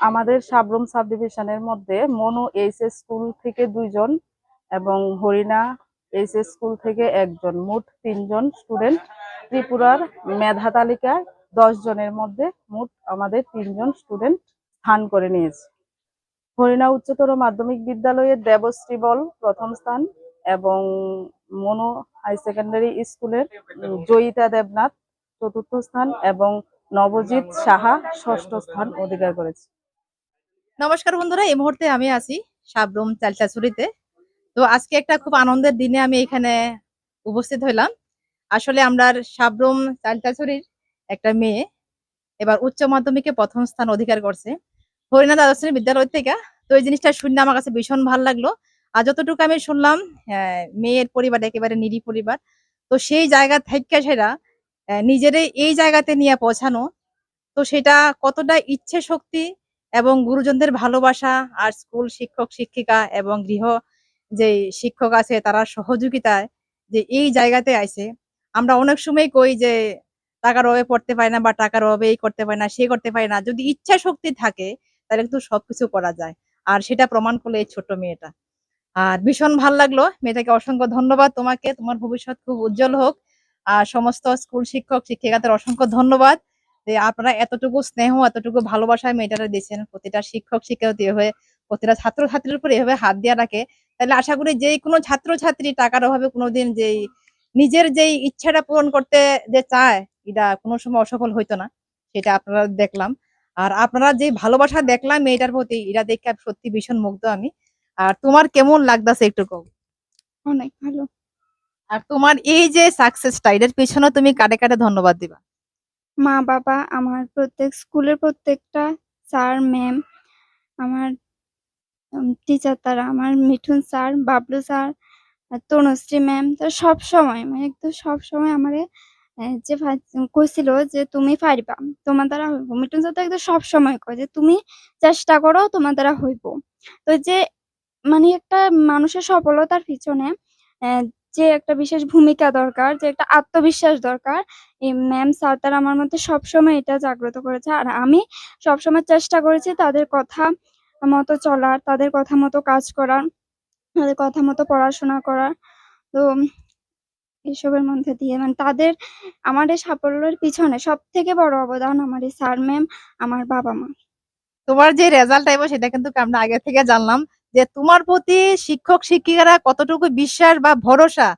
আমাদের সাবরুম সাব ডিভিশনের মধ্যে মনু এইচএস স্কুল থেকে দুইজন এবং হরিণা এইচএস স্কুল থেকে একজন, মোট তিনজন স্টুডেন্ট। ত্রিপুরার মেধা তালিকায় দশ জনের মধ্যে মোট আমাদের তিনজন স্টুডেন্ট স্থান করে নিয়েছে। হরিণা উচ্চতর মাধ্যমিক বিদ্যালয়ের দেবশ্রী বল প্রথম স্থান এবং মনু হাই সেকেন্ডারি স্কুলের জয়িতা দেবনাথ চতুর্থ স্থান এবং নবজিৎ সাহা ষষ্ঠ স্থান অধিকার করেছে। নমস্কার বন্ধুরা এই মুহূর্তে আমি আছি সাবরুম চালচাচুরিতে তো আজকে একটা খুব আনন্দের দিনে আমি এখানে উপস্থিত হইলাম। আসলে আমরা সাবরুম চালচাচুরির একটা মেয়ে এবার উচ্চ মাধ্যমিকে প্রথম স্থান অধিকার করছে হরিনাথ আদর্শ বিদ্যালয় থেকে। তো এই জিনিসটা শুনে আমার কাছে ভীষণ ভালো লাগল। আর যতটুকু আমি শুনলাম মেয়ের পরিবার একেবারে নিরি পরিবার তো সেই জায়গা থেকে আহ, নিজেরে এই জায়গাতে নিয়ে পৌঁছানো তো সেটা কতটা ইচ্ছে শক্তি এবং গুরুজনদের ভালোবাসা আর স্কুল শিক্ষক, শিক্ষিকা এবং গৃহ যে শিক্ষক আছে তারা সহযোগিতায় যে এই জায়গাতে আইছে আমরা অনেক সময় কই যে টাকার অভাবে পড়তে পারি না বা টাকার অভাবে এই করতে পারি না, সে করতে পারি না। যদি ইচ্ছা শক্তি থাকে তাহলে কিন্তু সবকিছু করা যায়। আর সেটা প্রমাণ করল এই ছোট্ট মেয়েটা। আর ভীষণ ভালো লাগল। মেয়েটাকে অসংখ্য ধন্যবাদ তোমাকে। তোমার ভবিষ্যৎ খুব উজ্জ্বল হোক। আর সমস্ত স্কুল শিক্ষক, শিক্ষিকাদের অসংখ্য ধন্যবাদ। আপনারা এতটুকু স্নেহ এতটুকু ভালোবাসায় মেয়েটারা দিয়েছেন প্রতিটা শিক্ষক শিক্ষার্থী হয়ে প্রতিটা ছাত্র ছাত্রীর উপর এভাবে হাত দিয়ে রাখে তাহলে আশা করি যে কোনো ছাত্র ছাত্রী টাকার অভাবে কোনোদিন যেই নিজের যেই ইচ্ছাটা পূরণ করতে যে চায় এটা কোনো সময় অসফল হইতো না সেটা আপনারা দেখলাম। আর আপনারা যে ভালোবাসা দেখলাম মেয়েটার প্রতি এটা দেখে সত্যি ভীষণ মুগ্ধ আমি। আর তোমার কেমন লাগতেছে একটু কও? অনেক ভালো। আর তোমার এই যে সাকসেসটা এটার পিছনে তুমি কাটে কাটে ধন্যবাদ দিবা। মা বাবা, আমার প্রত্যেক স্কুলের প্রত্যেকটা স্যার, ম্যাম, আমার টিচার তারা, আমার Mithun sir, Bablu sir Tanushree ma'am তারা সব সময় মানে একদম সব সময় আমারে যে কইছিল যে তুমি পারবা, তোমার দ্বারা হইব। মিঠুন স্যার তো একদম সব সময় কয় যে তুমি চেষ্টা করো, তোমার দ্বারা হইব। তো যে মানে একটা মানুষের সফলতার পিছনে যে একটা বিশেষ ভূমিকা দরকার, যে একটা আত্মবিশ্বাস দরকার। এই ম্যাম স্যার তারা আমার মধ্যে সবসময় এটা জাগ্রত করেছে। আর আমি সবসময় চেষ্টা করেছি তাদের কথা মতো চলার, তাদের কথা মতো কাজ করার, তাদের কথা মতো পড়াশোনা করার। তো এসবের মধ্যে দিয়ে মানে তাদের আমার এই সাফল্যের পিছনে সব থেকে বড় অবদান আমার এই স্যার ম্যাম আমার বাবা মা তোমার যে রেজাল্ট আইবো সেটা কিন্তু আমরা আগে থেকে জানলাম। যে তোমার প্রতি শিক্ষক শিক্ষিকারা কতটুকু বিশ্বাস বা ভরসা?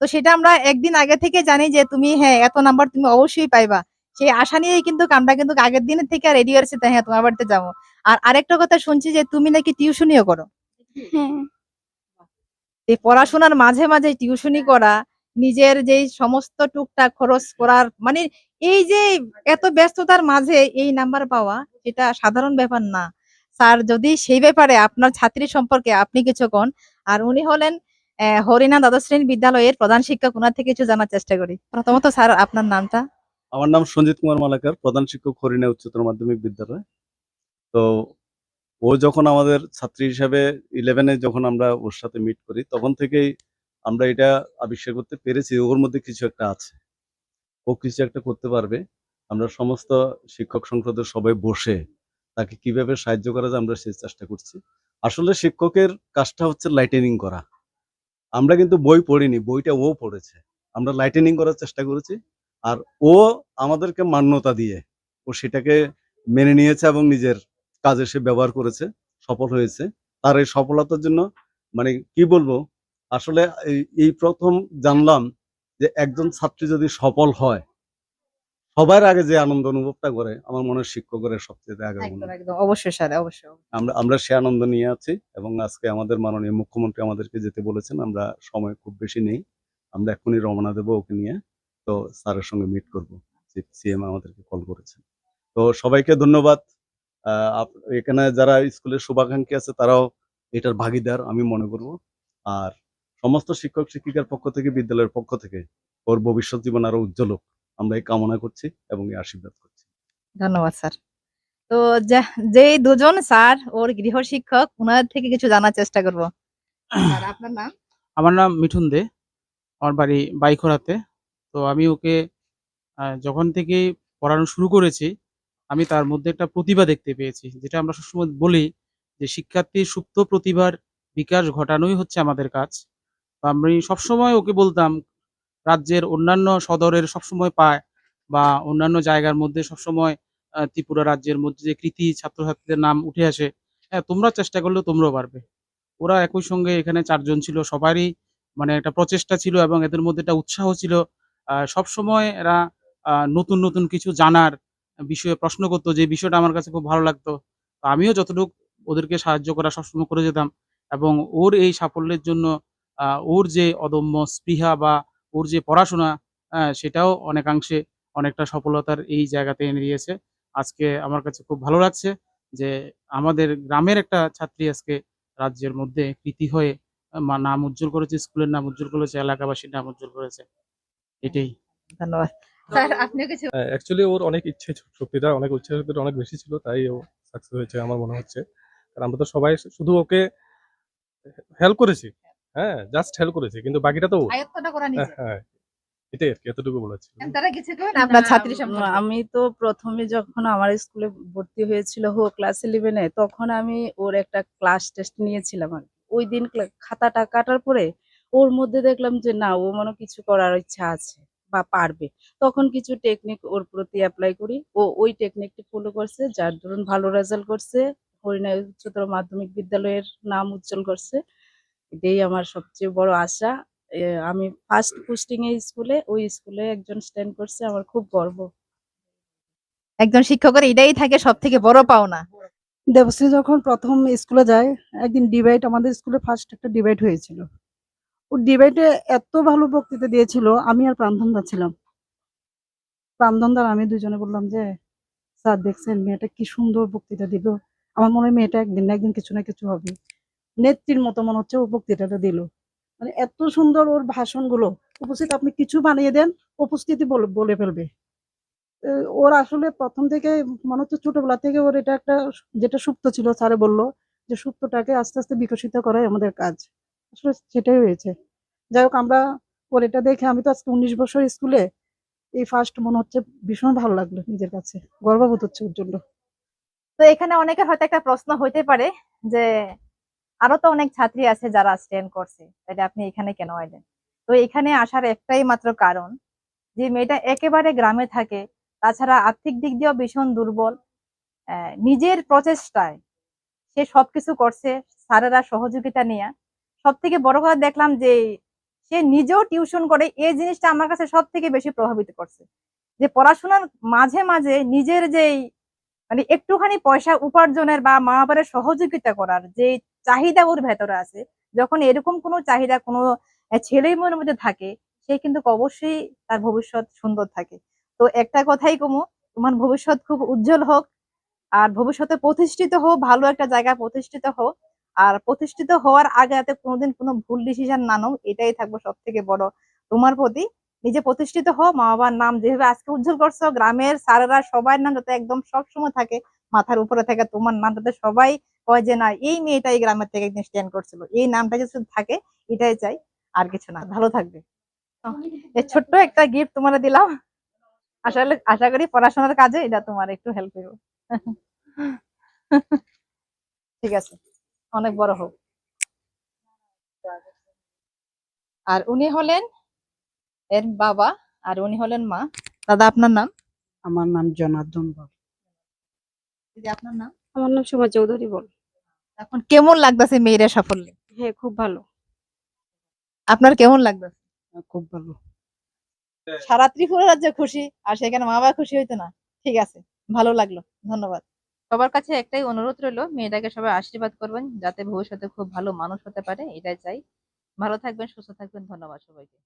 তো সেটা আমরা একদিন আগে থেকে জানি যে তুমি হ্যাঁ এত নাম্বার তুমি অবশ্যই পাইবা। সেই আশা নিয়েই কিন্তু আমরা কিন্তু আগের দিনের থেকে রেডি হয়েছি তাই হ্যাঁ তোমার বাড়িতে যাব। আর আরেকটা কথা শুনছি যে তুমি নাকি টিউশনিও করো। হ্যাঁ। এই পড়াশোনার মাঝে মাঝে টিউশনি করা নিজের যেই সমস্ত টুকটাক খরচ করার মানে এই যে এত ব্যস্ততার মাঝে এই নাম্বার পাওয়া এটা সাধারণ ব্যাপার না। স্যার যদি সেই ব্যাপারে আপনার ছাত্রী সম্পর্কে আপনি কিছু কোন আর উনি হলেন আহ, হরিনাথ দ্বাদশ শ্রেণি বিদ্যালয়ের প্রধান শিক্ষক ওনার থেকে কিছু জানার চেষ্টা করি। প্রথমত স্যার আপনার নামটা? আমার নাম সঞ্জিত কুমার মালাকার প্রধান শিক্ষক হরিণা উচ্চতর মাধ্যমিক বিদ্যালয়। তো ও যখন আমাদের ছাত্রী হিসাবে ইলেভেনে যখন আমরা ওর সাথে মিট করি তখন থেকেই আমরা এটা আবিষ্কার করতে পেরেছি ওর মধ্যে কিছু একটা আছে। ও কিছু একটা করতে পারবে। আমরা সমস্ত শিক্ষক সংসদের সবাই বসে তাকে কীভাবে সাহায্য করা যায় আমরা সেই চেষ্টা করছি। আসলে শিক্ষকের কাজটা হচ্ছে লাইটেনিং করা। আমরা কিন্তু বই পড়িনি, বইটা ও পড়েছে। আমরা লাইটেনিং করার চেষ্টা করেছি আর ও আমাদেরকে মান্যতা দিয়ে ও সেটাকে মেনে নিয়েছে এবং নিজের কাজে সে ব্যবহার করেছে, সফল হয়েছে। তার এই সফলতার জন্য মানে কি বলব, আসলে এই- প্রথম জানলাম যে একজন ছাত্রী যদি সফল হয় সবার আগে যে আনন্দ অনুভবটা করে আমার মনে হয় শিক্ষকের সবচেয়ে আগে। অবশ্যই স্যার অবশ্যই আমরা আমরা সে আনন্দ নিয়ে আছি এবং আজকে আমাদের মাননীয় মুখ্যমন্ত্রী আমাদেরকে যেতে বলেছেন আমরা সময় খুব বেশি নেই। আমরা এখনই রওনা দেবো ওকে নিয়ে। তো স্যারের সঙ্গে মিট করব। সিএম আমাদেরকে কল করেছেন। তো সবাইকে ধন্যবাদ। আহ, এখানে যারা স্কুলের শুভাকাঙ্ক্ষী আছে তারাও এটার ভাগিদার আমি মনে করব। আর সমস্ত শিক্ষক শিক্ষিকার পক্ষ থেকে বিদ্যালয়ের পক্ষ থেকে ওর ভবিষ্যৎ জীবন আরও উজ্জ্বল হোক। আমরা এই কামনা করছি এবং এই আশীর্বাদ করছি। ধন্যবাদ স্যার। তো যা- যেই দুজন স্যার ওর গৃহ শিক্ষক ওনার থেকে কিছু জানার চেষ্টা করব। স্যার আপনার নাম? আমার নাম মিঠুন দে। আমার বাড়ি বাইখোড়াতে। তো আমি ওকে যখন থেকে পড়ানো শুরু করেছি আমি তার মধ্যে একটা প্রতিভা দেখতে পেয়েছি যেটা আমরা সবসময় বলি যে শিক্ষার্থীর সুপ্ত প্রতিভার বিকাশ ঘটানোই হচ্ছে আমাদের কাজ। তো আমি সবসময় ওকে বলতাম রাজ্যের অন্যান্য সদরের সবসময় পায় বা অন্যান্য জায়গার মধ্যে সবসময় ত্রিপুরা রাজ্যের মধ্যে যে কৃতি ছাত্রছাত্রীদের নাম উঠে আসে হ্যাঁ তোমরা চেষ্টা করলেও তোমরাও পারবে। ওরা একই সঙ্গে এখানে চারজন ছিল সবারই মানে একটা প্রচেষ্টা ছিল এবং এদের মধ্যে একটা উৎসাহ ছিল। আহ, সবসময় এরা নতুন নতুন কিছু জানার বিষয়ে প্রশ্ন করতো যে বিষয়টা আমার কাছে খুব ভালো লাগতো। আমিও যতটুকু ওদেরকে সাহায্য করা সবসময় করে যেতাম এবং ওর এই সাফল্যের জন্য ওর যে অদম্য স্পৃহা বা ওর যে পড়াশোনা আহ, সেটাও অনেকাংশে অনেকটা সফলতার এই জায়গাতে এনে দিয়েছে। আজকে আমার কাছে খুব ভালো লাগছে যে আমাদের গ্রামের একটা ছাত্রী আজকে রাজ্যের মধ্যে কৃতি হয়ে নাম উজ্জ্বল করেছে স্কুলের নাম উজ্জ্বল করেছে এলাকাবাসীর নাম উজ্জ্বল করেছে। এটাই। ধন্যবাদ। স্যার আপনিও কিছু অ্যাকচুয়ালি ওর অনেক ইচ্ছে শক্তিটা অনেক ইচ্ছে শক্তিটা অনেক বেশি ছিল তাই ও সাকসেস হয়েছে আমার মনে হচ্ছে। কারণ আমরা তো সবাই শুধু ওকে হেল্প করেছি। হ্যাঁ জাস্ট হেল্প করেছি কিন্তু বাকিটা তো আয়ত্তটা করা হ্যাঁ এটাই আর কি এতটুকু বলেছি। তারা কিছু আপনার ছাত্রী আমি তো প্রথমে যখন আমার স্কুলে ভর্তি হয়েছিল হো ক্লাস ইলেভেনে তখন আমি ওর একটা ক্লাস টেস্ট নিয়েছিলাম আর ওই দিন খাতাটা কাটার পরে ওর মধ্যে দেখলাম যে না ও মনে কিছু করার ইচ্ছা আছে বা পারবে। তখন কিছু টেকনিক ওর প্রতি অ্যাপ্লাই করি। ও ওই টেকনিকটি ফলো করছে যার ধরুন ভালো রেজাল্ট করছে হরিণাই উচ্চতর মাধ্যমিক বিদ্যালয়ের নাম উজ্জ্বল করছে। এটাই আমার সবচেয়ে বড় আশা। এ, আমি ফার্স্ট পোস্টিং এ স্কুলে ওই স্কুলে একজন স্ট্যান্ড করছে আমার খুব গর্ব। একজন শিক্ষকের এটাই থাকে সব থেকে বড় পাওনা। দেবশ্রী যখন প্রথম স্কুলে যায় একদিন ডিবেট আমাদের স্কুলে ফার্স্ট একটা ডিবেট হয়েছিল। ও ডিবেটে এত ভালো বক্তৃতা দিয়েছিল আমি আর প্রাণধনদা ছিলাম। প্রাণধনদার আমি দুজনে বললাম যে স্যার দেখছেন মেয়েটা কি সুন্দর বক্তৃতা দিল। আমার মনে হয় মেয়েটা একদিন না একদিন কিছু না কিছু হবে। নেত্রীর মতো মনে হচ্ছে ও বক্তৃতাটা দিল। মানে এত সুন্দর ওর ভাষণগুলো। উপস্থিত আপনি কিছু বানিয়ে দেন, উপস্থিতি বলে ফেলবে। ওর আসলে প্রথম থেকে মনে হচ্ছে ছোটবেলা থেকে ওর এটা একটা যেটা সুপ্ত ছিল, স্যারে বলল যে সুপ্তটাকে আস্তে আস্তে বিকশিত করাই আমাদের কাজ। আসলে সেটাই হয়েছে। যাই হোক, আমরা ওর এটা দেখে আমি তো আজকে উনিশ বছর স্কুলে এই ফার্স্ট মনে হচ্ছে ভীষণ ভালো লাগল নিজের কাছে। গর্ববোধ হচ্ছে ওর জন্য। তো এখানে অনেকের হয়তো একটা প্রশ্ন হইতে পারে যে আরও তো অনেক ছাত্রী আছে যারা স্ট্যান্ড করছে। তাহলে আপনি এখানে কেন এলেন? তো এখানে আসার একটাই মাত্র কারণ যে মেয়েটা একেবারে গ্রামে থাকে, তাছাড়া আর্থিক দিক দিয়েও ভীষণ দুর্বল। নিজের প্রচেষ্টায় সে সবকিছু করছে, স্যারেরা সহযোগিতা নিয়ে। সব থেকে বড় কথা দেখলাম যে সে নিজেও টিউশন করে, এই জিনিসটা আমার কাছে সব থেকে বেশি প্রভাবিত করছে। যে পড়াশোনার মাঝে মাঝে নিজের যেই মানে একটুখানি পয়সা উপার্জনের বা মা বাবার সহযোগিতা করার যে চাহিদা ওর ভেতরে আছে। যখন এরকম কোনো চাহিদা কোনো ছেলে মেয়ের মধ্যে থাকে, সে কিন্তু অবশ্যই তার ভবিষ্যৎ সুন্দর থাকে। তো একটা কথাই কমু, তোমার ভবিষ্যৎ খুব উজ্জ্বল হোক, আর ভবিষ্যতে প্রতিষ্ঠিত হোক, ভালো একটা জায়গায় প্রতিষ্ঠিত হোক, আর প্রতিষ্ঠিত হওয়ার আগে যাতে কোনোদিন কোনো ভুল ডিসিশন না নাও, এটাই থাকব সব থেকে বড়। তোমার প্রতি নিজে প্রতিষ্ঠিত হও মা বাবার নাম যেভাবে আজকে উজ্জ্বল করছ, গ্রামের স্যারেরা সবার নাম যাতে একদম সবসময় থাকে মাথার উপরে থাকে তোমার নাম যাতে সবাই কয় যে না, এই মেয়েটা এই গ্রামের থেকে একদিন স্ট্যান্ড করছিল। এই নামটা যদি থাকে, এটাই চাই, আর কিছু না। ভালো থাকবে। এই ছোট্ট একটা গিফট তোমার দিলাম। আসলে আশা করি পড়াশোনার কাজে এটা তোমার একটু হেল্প করবে ঠিক আছে, অনেক বড় হোক। আর উনি হলেন এর বাবা, আর উনি হলেন মা। দাদা, আপনার নাম? আমার নাম জনার্দন বল দিদি আপনার নাম? আমার নাম সুমা চৌধুরী বল। এখন কেমন লাগতেছে মেয়েরা সাফল্য? হ্যাঁ খুব ভালো। আপনার কেমন লাগতেছে? খুব ভালো। সারা ত্রিপুরা রাজ্যে খুশি আর সেখানে মা বাবা খুশি হইতো না। ঠিক আছে ভালো লাগল ধন্যবাদ। সবার কাছে একটাই অনুরোধ রইল মেয়েটাকে সবাই আশীর্বাদ করবেন যাতে ভবিষ্যতে খুব ভালো মানুষ হতে পারে এটাই চাই। ভালো থাকবেন সুস্থ থাকবেন ধন্যবাদ সবাইকে।